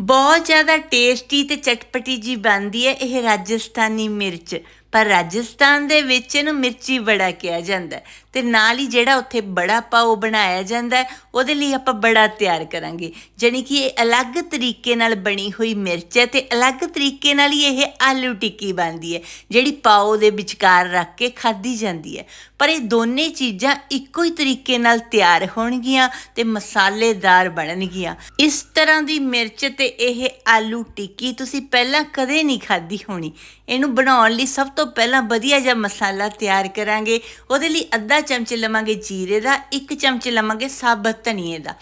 ਬਹੁਤ ਜ਼ਿਆਦਾ ਟੇਸਟੀ ਤੇ ਚਟਪਟੀ ਜੀ ਬਣਦੀ ਹੈ ਇਹ ਰਾਜਸਥਾਨੀ ਮਿਰਚ। ਪਰ ਰਾਜਸਥਾਨ ਦੇ ਵਿੱਚ ਇਹਨੂੰ ਮਿਰਚੀ ਬੜਾ ਕਿਹਾ ਜਾਂਦਾ ਤੇ ਨਾਲ ਹੀ ਜਿਹੜਾ ਉੱਥੇ ਬੜਾ ਪਾਓ ਬਣਾਇਆ ਜਾਂਦਾ ਉਹਦੇ ਲਈ ਆਪਾਂ ਬੜਾ ਤਿਆਰ ਕਰਾਂਗੇ। ਜਾਣੀ ਕਿ ਇਹ ਅਲੱਗ ਤਰੀਕੇ ਨਾਲ ਬਣੀ ਹੋਈ ਮਿਰਚ ਹੈ ਤੇ ਅਲੱਗ ਤਰੀਕੇ ਨਾਲ ਹੀ ਇਹ ਆਲੂ ਟਿੱਕੀ ਬਣਦੀ ਹੈ, ਜਿਹੜੀ ਪਾਓ ਦੇ ਵਿਚਕਾਰ ਰੱਖ ਕੇ ਖਾਧੀ ਜਾਂਦੀ ਹੈ। ਪਰ ਇਹ ਦੋਨੇ ਚੀਜ਼ਾਂ ਇੱਕੋ ਹੀ ਤਰੀਕੇ ਨਾਲ ਤਿਆਰ ਹੋਣਗੀਆਂ ਤੇ ਮਸਾਲੇਦਾਰ ਬਣਨਗੀਆਂ। ਇਸ ਤਰ੍ਹਾਂ ਦੀ ਮਿਰਚ ਤੇ ਇਹ ਆਲੂ ਟਿੱਕੀ ਤੁਸੀਂ ਪਹਿਲਾਂ ਕਦੇ ਨਹੀਂ ਖਾਧੀ ਹੋਣੀ। ਇਹਨੂੰ ਬਣਾਉਣ ਲਈ ਸਭ ਤੋਂ ਪਹਿਲਾਂ ਵਧੀਆ ਜਿਹਾ ਮਸਾਲਾ ਤਿਆਰ ਕਰਾਂਗੇ। ਉਹਦੇ ਲਈ ਅੱਧਾ ਚਮਚ ਲਵਾਂਗੇ ਜੀਰੇ ਦਾ ਇੱਕ ਚਮਚ ਲਵਾਂਗੇ ਸਾਬਤ ਧਨੀਏ ਦਾ।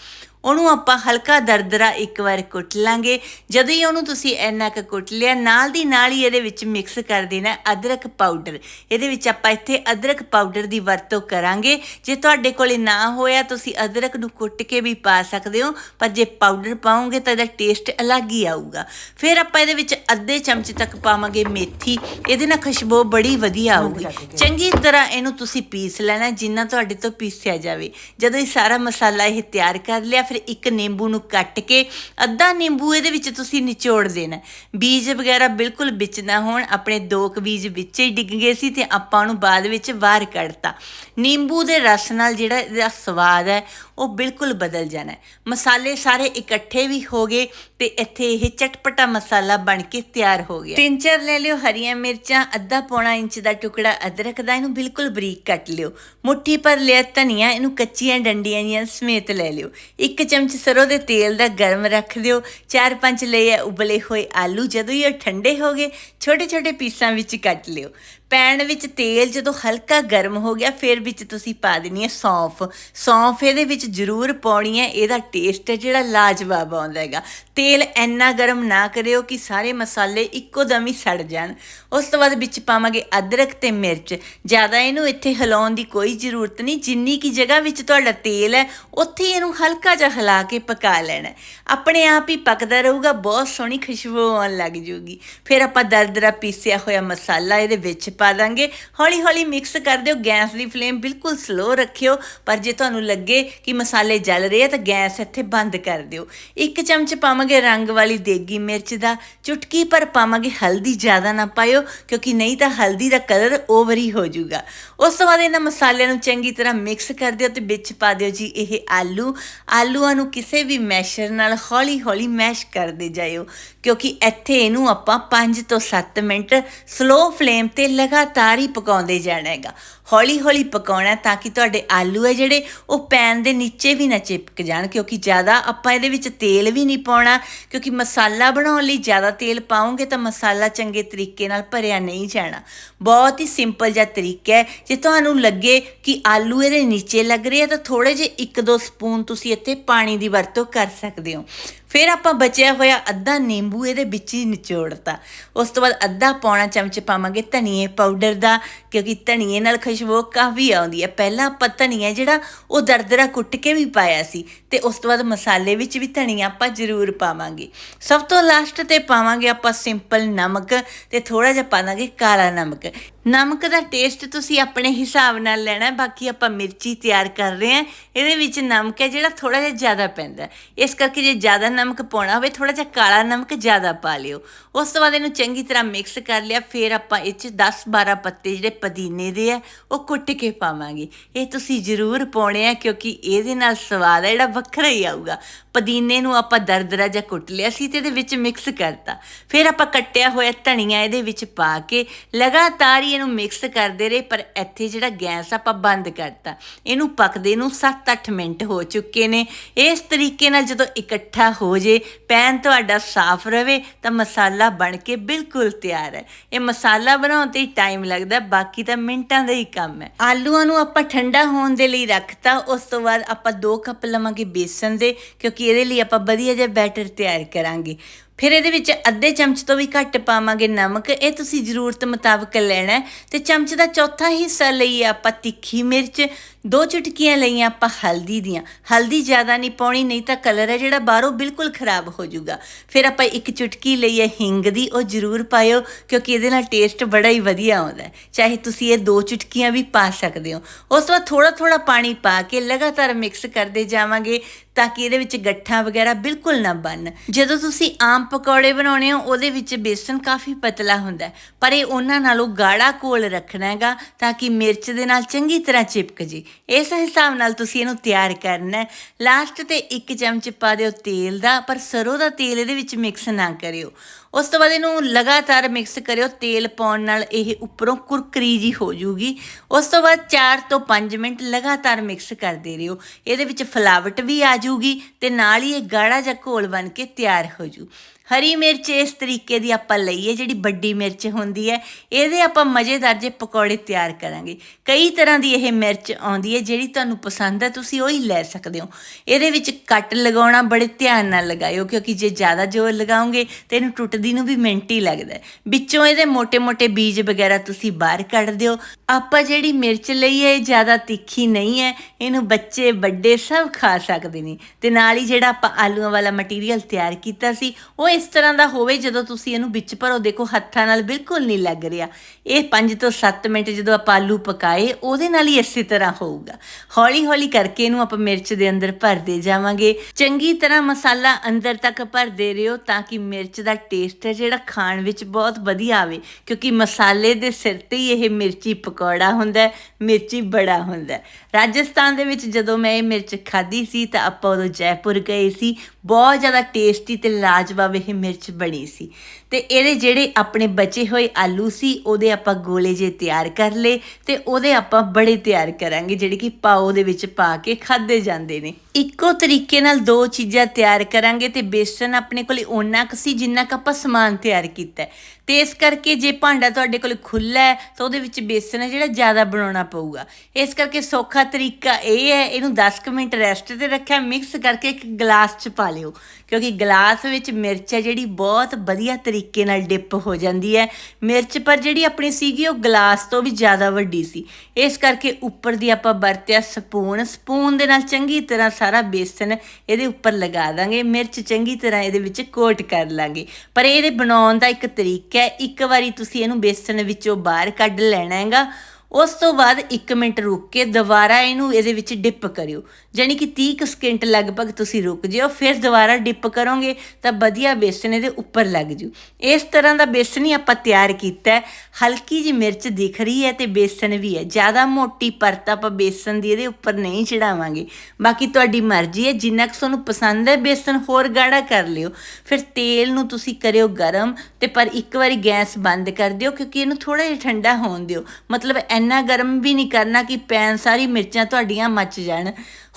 ਉਹਨੂੰ ਆਪਾਂ ਹਲਕਾ ਦਰਦਰਾ ਇੱਕ ਵਾਰ ਕੁੱਟ ਲਾਂਗੇ। ਜਦੋਂ ਹੀ ਉਹਨੂੰ ਤੁਸੀਂ ਇੰਨਾ ਕੁ ਕੁੱਟ ਲਿਆ, ਨਾਲ ਦੀ ਨਾਲ ਹੀ ਇਹਦੇ ਵਿੱਚ ਮਿਕਸ ਕਰ ਦੇਣਾ ਅਦਰਕ ਪਾਊਡਰ ਇਹਦੇ ਵਿੱਚ ਆਪਾਂ ਇੱਥੇ ਅਦਰਕ ਪਾਊਡਰ ਦੀ ਵਰਤੋਂ ਕਰਾਂਗੇ। ਜੇ ਤੁਹਾਡੇ ਕੋਲੇ ਨਾ ਹੋਇਆ, ਤੁਸੀਂ ਅਦਰਕ ਨੂੰ ਕੁੱਟ ਕੇ ਵੀ ਪਾ ਸਕਦੇ ਹੋ, ਪਰ ਜੇ ਪਾਊਡਰ ਪਾਉਂਗੇ ਤਾਂ ਇਹਦਾ ਟੇਸਟ ਅਲੱਗ ਹੀ ਆਊਗਾ। ਫਿਰ ਆਪਾਂ ਇਹਦੇ ਵਿੱਚ ਅੱਧੇ ਚਮਚ ਤੱਕ ਪਾਵਾਂਗੇ ਮੇਥੀ। ਇਹਦੇ ਨਾਲ ਖੁਸ਼ਬੂ ਬੜੀ ਵਧੀਆ ਆਊਗੀ। ਚੰਗੀ ਤਰ੍ਹਾਂ ਇਹਨੂੰ ਤੁਸੀਂ ਪੀਸ ਲੈਣਾ, ਜਿੰਨਾ ਤੁਹਾਡੇ ਤੋਂ ਪੀਸਿਆ ਜਾਵੇ। ਜਦੋਂ ਇਹ ਸਾਰਾ ਮਸਾਲਾ ਇਹ ਤਿਆਰ ਕਰ ਲਿਆ ਫਿਰ ਇੱਕ ਨਿੰਬੂ ਨੂੰ ਕੱਟ ਕੇ ਅੱਧਾ ਨਿੰਬੂ ਇਹਦੇ ਵਿੱਚ ਤੁਸੀਂ ਨਿਚੋੜ ਦੇਣਾ। ਬੀਜ ਵਗੈਰਾ ਬਿਲਕੁਲ ਵਿੱਚ ਨਾ ਹੋਣ, ਆਪਣੇ ਦੋ ਕੁ ਬੀਜ ਵਿੱਚ ਹੀ ਡਿੱਗ ਗਏ ਸੀ ਤੇ ਆਪਾਂ ਉਹਨੂੰ ਬਾਅਦ ਵਿੱਚ ਬਾਹਰ ਕੱਢਤਾ। ਨਿੰਬੂ ਦੇ ਰਸ ਨਾਲ ਜਿਹੜਾ ਇਹਦਾ ਸਵਾਦ ਹੈ, ਉਹ ਬਿਲਕੁਲ ਬਦਲ ਜਾਣਾ ਮਸਾਲੇ ਸਾਰੇ ਇਕੱਠੇ ਵੀ ਹੋ ਗਏ ਤੇ ਇੱਥੇ ਇਹ ਚਟਪਟਾ ਮਸਾਲਾ ਬਣ ਕੇ ਤਿਆਰ ਹੋ ਗਿਆ। ਤਿੰਨ ਚਾਰ ਲੈ ਲਿਓ ਹਰੀਆਂ ਮਿਰਚਾਂ, ਅੱਧਾ ਪੌਣਾ ਇੰਚ ਦਾ ਟੁਕੜਾ ਅਦਰਕ ਦਾ, ਇਹਨੂੰ ਬਿਲਕੁਲ ਬਰੀਕ ਕੱਟ ਲਿਓ। ਮੁੱਠੀ ਪਰ ਲਿਆ ਧਨੀਆ, ਇਹਨੂੰ ਕੱਚੀਆਂ ਡੰਡੀਆਂ ਜੀਆਂ ਸਮੇਤ ਲੈ ਲਿਓ। ਇੱਕ ਇੱਕ ਚਮਚ ਸਰੋਂ ਦੇ ਤੇਲ ਦਾ ਗਰਮ ਰੱਖ ਦਿਓ। ਚਾਰ ਪੰਜ ਲਏ ਉਬਲੇ ਹੋਏ ਆਲੂ ਜਦੋਂ ਹੀ ਇਹ ਠੰਡੇ ਹੋ ਗਏ ਛੋਟੇ ਛੋਟੇ ਪੀਸਾਂ ਵਿੱਚ ਕੱਟ ਲਿਓ। ਪੈਨ ਵਿੱਚ ਤੇਲ ਜਦੋਂ ਹਲਕਾ ਗਰਮ ਹੋ ਗਿਆ, ਫਿਰ ਵਿੱਚ ਤੁਸੀਂ ਪਾ ਦੇਣੀ ਹੈ ਸੌਂਫ। ਸੌਂਫ ਇਹਦੇ ਵਿੱਚ ਜ਼ਰੂਰ ਪਾਉਣੀ ਹੈ, ਇਹਦਾ ਟੇਸਟ ਹੈ ਜਿਹੜਾ ਲਾਜਵਾਬ ਆਉਂਦਾ ਹੈਗਾ। ਤੇਲ ਇੰਨਾ ਗਰਮ ਨਾ ਕਰਿਓ ਕਿ ਸਾਰੇ ਮਸਾਲੇ ਇੱਕੋ ਦਮ ਹੀ ਸੜ ਜਾਣ। ਉਸ ਤੋਂ ਬਾਅਦ ਵਿੱਚ ਪਾਵਾਂਗੇ ਅਦਰਕ ਤੇ ਮਿਰਚ। ਜ਼ਿਆਦਾ ਇਹਨੂੰ ਇੱਥੇ ਹਿਲਾਉਣ ਦੀ ਕੋਈ ਜ਼ਰੂਰਤ ਨਹੀਂ, ਜਿੰਨੀ ਕੀ ਜਗ੍ਹਾ ਵਿੱਚ ਤੁਹਾਡਾ ਤੇਲ ਹੈ, ਉੱਥੇ ਹੀ ਇਹਨੂੰ ਹਲਕਾ ਜਿਹਾ ਹਿਲਾ ਕੇ ਪਕਾ ਲੈਣਾ ਆਪਣੇ ਆਪ ਹੀ ਪੱਕਦਾ ਰਹੂਗਾ, ਬਹੁਤ ਸੋਹਣੀ ਖੁਸ਼ਬੂ ਆਉਣ ਲੱਗ ਜੂਗੀ। ਫਿਰ ਆਪਾਂ ਦਰਦਰਾ ਪੀਸਿਆ ਹੋਇਆ ਮਸਾਲਾ ਇਹਦੇ ਵਿੱਚ ਪਾ ਦਾਂਗੇ ਹੌਲੀ ਹੌਲੀ ਮਿਕਸ ਕਰ ਦਿਓ। ਗੈਸ ਦੀ ਫਲੇਮ ਬਿਲਕੁਲ ਸਲੋ ਰੱਖਿਓ। ਪਰ ਜੇ ਤੁਹਾਨੂੰ ਲੱਗੇ ਕਿ ਮਸਾਲੇ ਜਲ ਰਹੇ ਆ, ਤਾਂ ਗੈਸ ਇੱਥੇ ਬੰਦ ਕਰ ਦਿਓ। ਇੱਕ ਚਮਚ ਪਾਵਾਂਗੇ ਰੰਗ ਵਾਲੀ ਦੇਗੀ ਮਿਰਚ ਦਾ ਚੁਟਕੀ, ਪਰ ਪਾਵਾਂਗੇ ਹਲਦੀ ਜ਼ਿਆਦਾ ਨਾ ਪਾਇਓ, ਕਿਉਂਕਿ ਨਹੀਂ ਤਾਂ ਹਲਦੀ ਦਾ ਕਲਰ ਓਵਰ ਹੀ ਹੋ ਜਾਊਗਾ। ਉਸ ਤੋਂ ਬਾਅਦ ਇਹਨਾਂ ਮਸਾਲਿਆਂ ਨੂੰ ਚੰਗੀ ਤਰ੍ਹਾਂ ਮਿਕਸ ਕਰ ਦਿਓ ਤੇ ਵਿੱਚ ਪਾ ਦਿਓ ਜੀ ਇਹ ਆਲੂ। ਆਲੂਆਂ ਨੂੰ ਕਿਸੇ ਵੀ ਮੈਸ਼ਰ ਨਾਲ ਹੌਲੀ ਹੌਲੀ ਮੈਸ਼ ਕਰਦੇ ਜਾਇਓ, ਕਿਉਂਕਿ ਇੱਥੇ ਇਹਨੂੰ ਆਪਾਂ 5 ਤੋਂ 7 ਮਿੰਟ ਸਲੋ ਫਲੇਮ ਤੇ ਲਗਾਤਾਰ ਹੀ ਪਕਾਉਂਦੇ ਜਾਣਾ ਹੈਗਾ। ਹੌਲੀ ਹੌਲੀ ਪਕਾਉਣਾ ਤਾਂ ਕਿ ਤੁਹਾਡੇ ਆਲੂ ਹੈ ਜਿਹੜੇ, ਉਹ ਪੈਨ ਦੇ ਨੀਚੇ ਵੀ ਨਾ ਚਿਪਕ ਜਾਣ, ਕਿਉਂਕਿ ਜ਼ਿਆਦਾ ਆਪਾਂ ਇਹਦੇ ਵਿੱਚ ਤੇਲ ਵੀ ਨਹੀਂ ਪਾਉਣਾ, ਕਿਉਂਕਿ ਮਸਾਲਾ ਬਣਾਉਣ ਲਈ ਜ਼ਿਆਦਾ ਤੇਲ ਪਾਉਂਗੇ ਤਾਂ ਮਸਾਲਾ ਚੰਗੇ ਤਰੀਕੇ ਨਾਲ ਭਰਿਆ ਨਹੀਂ ਜਾਣਾ। ਬਹੁਤ ਹੀ ਸਿੰਪਲ ਜਿਹਾ ਤਰੀਕਾ ਹੈ। ਜੇ ਤੁਹਾਨੂੰ ਲੱਗੇ ਕਿ ਆਲੂ ਇਹਦੇ ਨੀਚੇ ਲੱਗ ਰਹੇ ਆ, ਤਾਂ ਥੋੜੇ ਜਿਹੇ 1-2 ਸਪੂਨ ਤੁਸੀਂ ਇੱਥੇ ਪਾਣੀ ਦੀ ਵਰਤੋਂ ਕਰ ਸਕਦੇ ਹੋ। ਫਿਰ ਆਪਾਂ ਬਚਿਆ ਹੋਇਆ ਅੱਧਾ ਨਿੰਬੂ ਇਹਦੇ ਵਿੱਚ ਹੀ ਨਿਚੋੜਤਾ। ਉਸ ਤੋਂ ਬਾਅਦ ਅੱਧਾ ਪੌਣਾ ਚਮਚ ਪਾਵਾਂਗੇ ਧਨੀਏ ਪਾਊਡਰ ਦਾ, ਕਿਉਂਕਿ ਧਨੀਏ ਨਾਲ ਖੁਸ਼ਬੂ ਕਾਫੀ ਆਉਂਦੀ ਹੈ। ਪਹਿਲਾਂ ਆਪਾਂ ਧਨੀਆ ਜਿਹੜਾ ਉਹ ਦਰਦਰਾ ਕੁੱਟ ਕੇ ਵੀ ਪਾਇਆ ਸੀ ਤੇ ਉਸ ਤੋਂ ਬਾਅਦ ਮਸਾਲੇ ਵਿੱਚ ਵੀ ਧਨੀਆ ਆਪਾਂ ਜ਼ਰੂਰ ਪਾਵਾਂਗੇ। ਸਭ ਤੋਂ ਲਾਸਟ ਤੇ ਪਾਵਾਂਗੇ ਆਪਾਂ ਸਿੰਪਲ ਨਮਕ ਤੇ ਥੋੜਾ ਜਿਹਾ ਪਾਵਾਂਗੇ ਕਾਲਾ ਨਮਕ। ਨਮਕ ਦਾ ਟੇਸਟ ਤੁਸੀਂ ਆਪਣੇ ਹਿਸਾਬ ਨਾਲ ਲੈਣਾ ਬਾਕੀ ਆਪਾਂ ਮਿਰਚੀ ਤਿਆਰ ਕਰ ਰਹੇ ਹਾਂ। ਇਹਦੇ ਵਿੱਚ ਨਮਕ ਹੈ ਜਿਹੜਾ ਥੋੜਾ ਜਿਹਾ ਜ਼ਿਆਦਾ ਪੈਂਦਾ ਇਸ ਕਰਕੇ ਜੇ ਜ਼ਿਆਦਾ ਨਮਕ ਪਾਉਣਾ ਹੋਵੇ ਥੋੜਾ ਜਿਹਾ ਕਾਲਾ ਨਮਕ ਜ਼ਿਆਦਾ ਪਾ ਲਿਓ। ਉਸ ਤੋਂ ਬਾਅਦ ਇਹਨੂੰ ਚੰਗੀ ਤਰ੍ਹਾਂ ਮਿਕਸ ਕਰ ਲਿਆ, ਫਿਰ ਆਪਾਂ ਇਹ 'ਚ 10-12 ਪੱਤੇ ਜਿਹੜੇ ਪੁਦੀਨੇ ਦੇ ਆ, ਉਹ ਕੁੱਟ ਕੇ ਪਾਵਾਂਗੇ। ਇਹ ਤੁਸੀਂ ਜ਼ਰੂਰ ਪਾਉਣੇ ਆ, ਕਿਉਂਕਿ ਇਹਦੇ ਨਾਲ ਸਵਾਦ ਹੈ ਜਿਹੜਾ ਵੱਖਰਾ ਹੀ ਆਊਗਾ। ਪੁਦੀਨੇ ਨੂੰ ਆਪਾਂ ਦਰਦਰਾ ਜਿਹਾ ਕੁੱਟ ਲਿਆ ਸੀ ਤੇ ਇਹਦੇ ਵਿੱਚ ਮਿਕਸ ਕਰਤਾ। ਫਿਰ ਆਪਾਂ ਕੱਟਿਆ ਹੋਇਆ ਧਨੀਆ ਇਹਦੇ ਵਿੱਚ ਪਾ ਕੇ ਲਗਾਤਾਰ ਹੀ ਇਹਨੂੰ ਮਿਕਸ ਕਰਦੇ ਰਹੇ, ਪਰ ਇੱਥੇ ਜਿਹੜਾ ਗੈਸ ਆਪਾਂ ਬੰਦ ਕਰਤਾ, ਇਹਨੂੰ ਪੱਕਦੇ ਨੂੰ 7-8 ਮਿੰਟ ਹੋ ਚੁੱਕੇ ਨੇ। ਇਸ ਤਰੀਕੇ ਨਾਲ ਜਦੋਂ ਇਕੱਠਾ ਹੋ ਜੇ, ਪੈਨ ਤੁਹਾਡਾ ਸਾਫ਼ ਰਵੇ, ਤਾਂ ਮਸਾਲਾ ਬਣ ਕੇ ਬਿਲਕੁਲ ਤਿਆਰ ਹੈ। ਇਹ ਮਸਾਲਾ ਬਣਾਉਣ ਤੇ ਟਾਈਮ ਲੱਗਦਾ, ਬਾਕੀ ਤਾਂ ਮਿੰਟਾਂ ਦਾ ਹੀ ਕੰਮ ਹੈ। ਆਲੂਆਂ ਨੂੰ ਆਪਾਂ ਠੰਡਾ ਹੋਣ ਦੇ ਲਈ ਰੱਖਤਾ, ਉਸ ਤੋਂ ਬਾਅਦ ਆਪਾਂ 2 ਕੱਪ ਲਵਾਂਗੇ ਬੇਸਨ ਦੇ, ਕਿਉਂਕਿ ਇਹਦੇ ਲਈ ਆਪਾਂ ਵਧੀਆ ਜਿਹਾ ਬੈਟਰ ਤਿਆਰ ਕਰਾਂਗੇ। ਫਿਰ ਇਹਦੇ ਵਿੱਚ ਅੱਧੇ ਚਮਚ ਤੋਂ ਵੀ ਘੱਟ ਪਾਵਾਂਗੇ ਨਮਕ। ਇਹ ਤੁਸੀਂ ਜ਼ਰੂਰਤ ਮੁਤਾਬਕ ਲੈਣਾ ਹੈ। ਤੇ ਚਮਚ ਦਾ ਚੌਥਾ ਹਿੱਸਾ ਲਈਏ ਆਪਾਂ ਤਿੱਖੀ ਮਿਰਚ, ਦੋ ਚੁਟਕੀਆਂ ਲਈਆਂ ਆਪਾਂ ਹਲਦੀ ਦੀਆਂ। ਹਲਦੀ ਜ਼ਿਆਦਾ ਨਹੀਂ ਪਾਉਣੀ, ਨਹੀਂ ਤਾਂ ਕਲਰ ਹੈ ਜਿਹੜਾ ਬਾਹਰੋਂ ਬਿਲਕੁਲ ਖਰਾਬ ਹੋ ਜਾਊਗਾ। ਫਿਰ ਆਪਾਂ ਇੱਕ ਚੁਟਕੀ ਲਈਏ ਹਿੰਗ ਦੀ, ਉਹ ਜ਼ਰੂਰ ਪਾਇਓ, ਕਿਉਂਕਿ ਇਹਦੇ ਨਾਲ ਟੇਸਟ ਬੜਾ ਹੀ ਵਧੀਆ ਆਉਂਦਾ ਹੈ। ਚਾਹੇ ਤੁਸੀਂ ਇਹ ਦੋ ਚੁਟਕੀਆਂ ਵੀ ਪਾ ਸਕਦੇ ਹੋ। ਉਸ ਤੋਂ ਬਾਅਦ ਥੋੜਾ ਥੋੜਾ ਪਾਣੀ ਪਾ ਕੇ ਲਗਾਤਾਰ ਮਿਕਸ ਕਰਦੇ ਜਾਵਾਂਗੇ। ਤਾਂ ਕਿ ਇਹਦੇ ਵਿੱਚ ਗੱਠਾਂ ਵਗੈਰਾ ਬਿਲਕੁਲ ਨਾ ਬਣ ਜਦੋਂ ਤੁਸੀਂ ਆਮ ਪਕੌੜੇ ਬਣਾਉਣੇ ਹੋ, ਉਹਦੇ ਵਿੱਚ ਬੇਸਨ ਕਾਫੀ ਪਤਲਾ ਹੁੰਦਾ ਪਰ ਇਹ ਉਹਨਾਂ ਨਾਲੋਂ ਗਾੜਾ ਕੋਲ ਰੱਖਣਾ ਹੈਗਾ ਤਾਂ ਕਿ ਮਿਰਚ ਦੇ ਨਾਲ ਚੰਗੀ ਤਰ੍ਹਾਂ ਚਿਪਕ ਜੇ। ਇਸ ਹਿਸਾਬ ਨਾਲ ਤੁਸੀਂ ਇਹਨੂੰ ਤਿਆਰ ਕਰਨਾ ਲਾਸਟ ਤੇ ਇੱਕ ਚਮਚ ਪਾ ਦਿਓ ਤੇਲ ਦਾ, ਪਰ ਸਰੋਂ ਦਾ ਤੇਲ ਇਹਦੇ ਵਿੱਚ ਮਿਕਸ ਨਾ ਕਰਿਓ। ਉਸ ਤੋਂ ਬਾਅਦ ਇਹਨੂੰ ਲਗਾਤਾਰ ਮਿਕਸ ਕਰਿਓ, ਤੇਲ ਪਾਉਣ ਨਾਲ ਇਹ ਉੱਪਰੋਂ ਕੁਰਕਰੀ ਜੀ ਹੋ ਜੂਗੀ। ਉਸ ਤੋਂ ਬਾਅਦ 4 ਤੋਂ 5 ਮਿੰਟ ਲਗਾਤਾਰ ਮਿਕਸ ਕਰਦੇ ਰਹੋ। ਇਹਦੇ ਵਿੱਚ ਫਲਾਵਟ ਵੀ ਆ ਜੂਗੀ ਤੇ ਨਾਲ ਹੀ ਇਹ ਗਾੜਾ ਜਿਹਾ ਘੋਲ ਬਣ ਕੇ ਤਿਆਰ ਹੋ ਜੂ। ਹਰੀ ਮਿਰਚ ਇਸ ਤਰੀਕੇ ਦੀ ਆਪਾਂ ਲਈਏ, ਜਿਹੜੀ ਵੱਡੀ ਮਿਰਚ ਹੁੰਦੀ ਹੈ, ਇਹਦੇ ਆਪਾਂ ਮਜ਼ੇਦਾਰ ਜੇ ਪਕੌੜੇ ਤਿਆਰ ਕਰਾਂਗੇ। ਕਈ ਤਰ੍ਹਾਂ ਦੀ ਇਹ ਮਿਰਚ ਆਉਂਦੀ ਹੈ, ਜਿਹੜੀ ਤੁਹਾਨੂੰ ਪਸੰਦ ਹੈ, ਤੁਸੀਂ ਉਹ ਹੀ ਲੈ ਸਕਦੇ ਹੋ। ਇਹਦੇ ਵਿੱਚ ਕੱਟ ਲਗਾਉਣਾ ਬੜੇ ਧਿਆਨ ਨਾਲ ਲਗਾਇਓ, ਕਿਉਂਕਿ ਜੇ ਜ਼ਿਆਦਾ ਜ਼ੋਰ ਲਗਾਓਗੇ, ਤੇ ਇਹਨੂੰ ਟੁੱਟਦੀ ਨੂੰ ਵੀ ਮਿੰਟ ਹੀ ਲੱਗਦਾ ਵਿੱਚੋਂ ਇਹਦੇ ਮੋٹے-ਮੋٹے ਬੀਜ ਵਗੈਰਾ ਤੁਸੀਂ ਬਾਹਰ ਕੱਢ ਦਿਓ। ਆਪਾਂ ਜਿਹੜੀ ਮਿਰਚ ਲਈ ਹੈ, ਇਹ ਜ਼ਿਆਦਾ ਤਿੱਖੀ ਨਹੀਂ ਹੈ, ਇਹਨੂੰ ਬੱਚੇ ਵੱਡੇ ਸਭ ਖਾ ਸਕਦੇ ਨੇ। ਤੇ ਨਾਲ ਹੀ ਜਿਹੜਾ ਆਪਾਂ ਆਲੂਆਂ ਵਾਲਾ ਮਟੀਰੀਅਲ ਤਿਆਰ ਕੀਤਾ ਸੀ, ਉਹ ਇਸ ਤਰ੍ਹਾਂ ਦਾ ਹੋਵੇ ਜਦੋਂ ਤੁਸੀਂ ਇਹਨੂੰ ਵਿੱਚ ਭਰੋ, ਦੇਖੋ ਹੱਥਾਂ ਨਾਲ ਬਿਲਕੁਲ ਨਹੀਂ ਲੱਗ ਰਿਹਾ। ਇਹ 5 ਤੋਂ 7 ਮਿੰਟ ਜਦੋਂ ਆਪਾਂ ਆਲੂ ਪਕਾਏ, ਉਹਦੇ ਨਾਲ ਹੀ ਇਸੇ ਤਰ੍ਹਾਂ ਹੋਊਗਾ। ਹੌਲੀ ਹੌਲੀ ਕਰਕੇ ਇਹਨੂੰ ਆਪਾਂ ਮਿਰਚ ਦੇ ਅੰਦਰ ਭਰਦੇ ਜਾਵਾਂਗੇ। ਚੰਗੀ ਤਰ੍ਹਾਂ ਮਸਾਲਾ ਅੰਦਰ ਤੱਕ ਭਰਦੇ ਰਹੋ ਤਾਂ ਕਿ ਮਿਰਚ ਦਾ ਟੇਸਟ ਹੈ ਜਿਹੜਾ ਖਾਣ ਵਿੱਚ ਬਹੁਤ ਵਧੀਆ ਆਵੇ। ਕਿਉਂਕਿ ਮਸਾਲੇ ਦੇ ਸਿਰ ਤੇ ਹੀ ਇਹ ਮਿਰਚੀ ਪਕੌੜਾ ਹੁੰਦਾ ਹੈ, ਮਿਰਚੀ ਬੜਾ ਹੁੰਦਾ ਹੈ। ਰਾਜਸਥਾਨ ਦੇ ਵਿੱਚ ਜਦੋਂ ਮੈਂ ਇਹ ਮਿਰਚ ਖਾਧੀ ਸੀ ਤਾਂ ਆਪਾਂ ਉਦੋਂ ਜੈਪੁਰ ਗਏ ਸੀ। ਬਹੁਤ ਜ਼ਿਆਦਾ ਟੇਸਟੀ ਤੇ ਲਾਜਵਾਬ ਇਹ ਮਿਰਚ ਬਣੀ ਸੀ। ਤੇ ਇਹਦੇ ਜਿਹੜੇ ਆਪਣੇ ਬਚੇ ਹੋਏ ਆਲੂ ਸੀ, ਉਹਦੇ ਆਪਾਂ ਗੋਲੇ ਜੇ ਤਿਆਰ ਕਰ ਲਏ ਤੇ ਉਹਦੇ ਆਪਾਂ ਬੜੇ ਤਿਆਰ ਕਰਾਂਗੇ, ਜਿਹੜੇ ਕਿ ਪਾਓ ਦੇ ਵਿੱਚ ਪਾ ਕੇ ਖਾਦੇ ਜਾਂਦੇ ਨੇ। ਇੱਕੋ ਤਰੀਕੇ ਨਾਲ ਦੋ ਚੀਜ਼ਾਂ ਤਿਆਰ ਕਰਾਂਗੇ ਤੇ ਬੇਸਨ ਆਪਣੇ ਕੋਲ ਓਨਾ ਕੁ ਸੀ ਜਿੰਨਾ ਕੁ ਆਪਾਂ ਸਮਾਨ ਤਿਆਰ ਕੀਤਾ ਤੇ ਇਸ ਕਰਕੇ ਜੇ ਭਾਂਡਾ ਤੁਹਾਡੇ ਕੋਲ ਖੁੱਲਾ ਹੈ, ਤਾਂ ਉਹਦੇ ਵਿੱਚ ਬੇਸਨ ਹੈ ਜਿਹੜਾ ਜ਼ਿਆਦਾ ਬਣਾਉਣਾ ਪਊਗਾ। ਇਸ ਕਰਕੇ ਸੌਖਾ ਤਰੀਕਾ ਇਹ ਹੈ, ਇਹਨੂੰ 10 ਕੁ ਮਿੰਟ ਰੈਸਟ ਤੇ ਰੱਖਿਆ ਮਿਕਸ ਕਰਕੇ ਇੱਕ ਗਲਾਸ 'ਚ ਪਾ ਲਿਓ। ਕਿਉਂਕਿ ਗਲਾਸ ਵਿੱਚ ਮਿਰਚ ਹੈ ਜਿਹੜੀ ਬਹੁਤ ਵਧੀਆ ਤਰੀਕੇ ਨਾਲ ਡਿਪ ਹੋ ਜਾਂਦੀ ਹੈ। ਮਿਰਚ ਪਰ ਜਿਹੜੀ ਆਪਣੀ ਸੀਗੀ, ਉਹ ਗਲਾਸ ਤੋਂ ਵੀ ਜ਼ਿਆਦਾ ਵੱਡੀ ਸੀ। ਇਸ ਕਰਕੇ ਉੱਪਰ ਦੀ ਆਪਾਂ ਵਰਤਿਆ ਸਪੂਨ। ਸਪੂਨ ਦੇ ਨਾਲ ਚੰਗੀ ਤਰ੍ਹਾਂ ਸਾਰਾ ਬੇਸਨ ਇਹਦੇ ਉੱਪਰ ਲਗਾ ਦਾਂਗੇ। ਮਿਰਚ ਚੰਗੀ ਤਰ੍ਹਾਂ ਇਹਦੇ ਵਿੱਚ ਕੋਟ ਕਰ ਲਾਂਗੇ। ਪਰ ਇਹਦੇ ਬਣਾਉਣ ਦਾ ਇੱਕ ਤਰੀਕਾ ਹੈ ਇੱਕ ਵਾਰੀ ਤੁਸੀਂ ਇਹਨੂੰ ਬੇਸਣ ਵਿੱਚੋਂ ਬਾਹਰ ਕੱਢ ਲੈਣਾ ਹੈਗਾ। ਉਸ ਤੋਂ ਬਾਅਦ 1 ਮਿੰਟ ਰੁਕ ਕੇ ਦੁਬਾਰਾ ਇਹਨੂੰ ਇਹਦੇ ਵਿੱਚ ਡਿਪ ਕਰਿਓ। ਯਾਨੀ ਕਿ 30 ਕੁ ਸਕਿੰਟ ਲਗਭਗ ਤੁਸੀਂ ਰੁਕ ਜਿਓ, ਫਿਰ ਦੁਬਾਰਾ ਡਿਪ ਕਰੋਗੇ ਤਾਂ ਵਧੀਆ ਬੇਸਨ ਇਹਦੇ ਉੱਪਰ ਲੱਗ ਜੂ। ਇਸ ਤਰ੍ਹਾਂ ਦਾ ਬੇਸਨ ਹੀ ਆਪਾਂ ਤਿਆਰ ਕੀਤਾ ਹੈ। ਹਲਕੀ ਜੀ ਮਿਰਚ ਦਿਖ ਰਹੀ ਹੈ ਤੇ ਬੇਸਨ ਵੀ ਹੈ। ਜ਼ਿਆਦਾ ਮੋਟੀ ਪਰਤ ਆਪਾਂ ਬੇਸਨ ਦੀ ਇਹਦੇ ਉੱਪਰ ਨਹੀਂ ਚੜਾਵਾਂਗੇ। ਬਾਕੀ ਤੁਹਾਡੀ ਮਰਜ਼ੀ ਹੈ। ਜਿੰਨਾ ਕੁ ਤੁਹਾਨੂੰ ਪਸੰਦ ਹੈ ਬੇਸਨ, ਹੋਰ ਗਾੜਾ ਕਰ ਲਿਓ। ਫਿਰ ਤੇਲ ਨੂੰ ਤੁਸੀਂ ਕਰਿਓ ਗਰਮ ਤੇ ਪਰ ਇੱਕ ਵਾਰੀ ਗੈਸ ਬੰਦ ਕਰ ਦਿਓ ਕਿਉਂਕਿ ਇਹਨੂੰ ਥੋੜਾ ਜਿਹਾ ਠੰਡਾ ਹੋਣ ਦਿਓ। ਮਤਲਬ ਇੰਨਾ ਗਰਮ ਵੀ ਨਹੀਂ ਕਰਨਾ ਕਿ ਪੈਨ ਸਾਰੀ ਮਿਰਚਾਂ ਤੁਹਾਡੀਆਂ ਮੱਚ ਜਾਣ।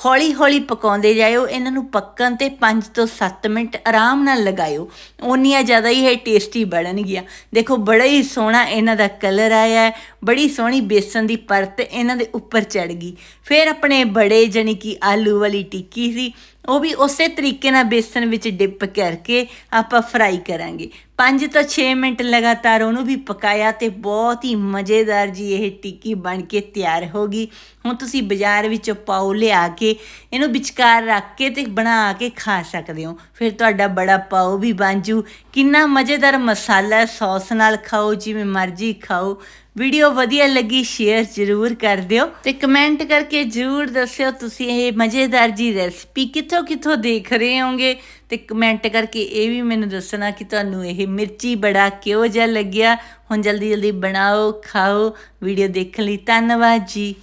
ਹੌਲੀ ਹੌਲੀ ਪਕਾਉਂਦੇ ਜਾਇਓ, ਇਹਨਾਂ ਨੂੰ ਪੱਕਣ ਤੇ 5 ਤੋਂ 7 ਮਿੰਟ ਆਰਾਮ ਨਾਲ ਲਗਾਇਓ। ਓਨੀਆਂ ਜ਼ਿਆਦਾ ਹੀ ਇਹ ਟੇਸਟੀ ਬਣਨਗੀਆਂ। ਦੇਖੋ, ਬੜਾ ਹੀ ਸੋਹਣਾ ਇਹਨਾਂ ਦਾ ਕਲਰ ਆਇਆ ਬੜੀ ਸੋਹਣੀ ਬੇਸਨ ਦੀ ਪਰਤ ਇਹਨਾਂ ਦੇ ਉੱਪਰ ਚੜ ਗਈ। ਫਿਰ ਆਪਣੇ ਬੜੇ ਜਾਣੀ ਕਿ ਆਲੂ ਵਾਲੀ ਟਿੱਕੀ ਸੀ ਉਹ ਵੀ ਉਸੇ ਤਰੀਕੇ ਨਾਲ ਬੇਸਨ ਵਿੱਚ ਡਿਪ ਕਰਕੇ ਆਪਾਂ ਫਰਾਈ ਕਰਾਂਗੇ। 5 ਤੋਂ 6 ਮਿੰਟ ਲਗਾਤਾਰ ਉਹਨੂੰ ਵੀ ਪਕਾਇਆ ਤੇ ਬਹੁਤ ਹੀ ਮਜ਼ੇਦਾਰ ਜੀ ਇਹ ਟਿੱਕੀ ਬਣ ਕੇ ਤਿਆਰ ਹੋ ਗਈ। ਹੁਣ ਤੁਸੀਂ ਬਾਜ਼ਾਰ ਵਿੱਚੋਂ ਪਾਓ ਲਿਆ ਕੇ ਇਹਨੂੰ ਵਿਚਕਾਰ ਰੱਖ ਕੇ ਤੇ ਬਣਾ ਕੇ ਖਾ ਸਕਦੇ ਹੋ। ਫਿਰ ਤੁਹਾਡਾ ਬੜਾ ਪਾਓ ਵੀ ਬਣ ਜੂ। ਕਿੰਨਾ ਮਜ਼ੇਦਾਰ ਮਸਾਲਾ ਸੌਸ ਨਾਲ ਖਾਓ, ਜਿਵੇਂ ਮਰਜ਼ੀ ਖਾਓ। ਵੀਡੀਓ ਵਧੀਆ ਲੱਗੀ ਸ਼ੇਅਰ ਜ਼ਰੂਰ ਕਰ ਦਿਓ ਤੇ ਕਮੈਂਟ ਕਰਕੇ ਜ਼ਰੂਰ ਦੱਸਿਓ ਤੁਸੀਂ ਇਹ ਮਜ਼ੇਦਾਰ ਜੀ ਰੈਸਪੀ ਕਿੱਥੋਂ ਕਿੱਥੋਂ ਦੇਖ ਰਹੇ ਹੋਗੇ ਤੇ ਕਮੈਂਟ ਕਰਕੇ ਇਹ ਵੀ ਮੈਨੂੰ ਦੱਸਣਾ ਕਿ ਤੁਹਾਨੂੰ ਇਹ ਮਿਰਚੀ ਬੜਾ ਕਿਹੋ ਜਿਹਾ ਲੱਗਿਆ। ਹੁਣ ਜਲਦੀ ਜਲਦੀ ਬਣਾਓ, ਖਾਓ ਵੀਡੀਓ ਦੇਖਣ ਲਈ ਧੰਨਵਾਦ ਜੀ।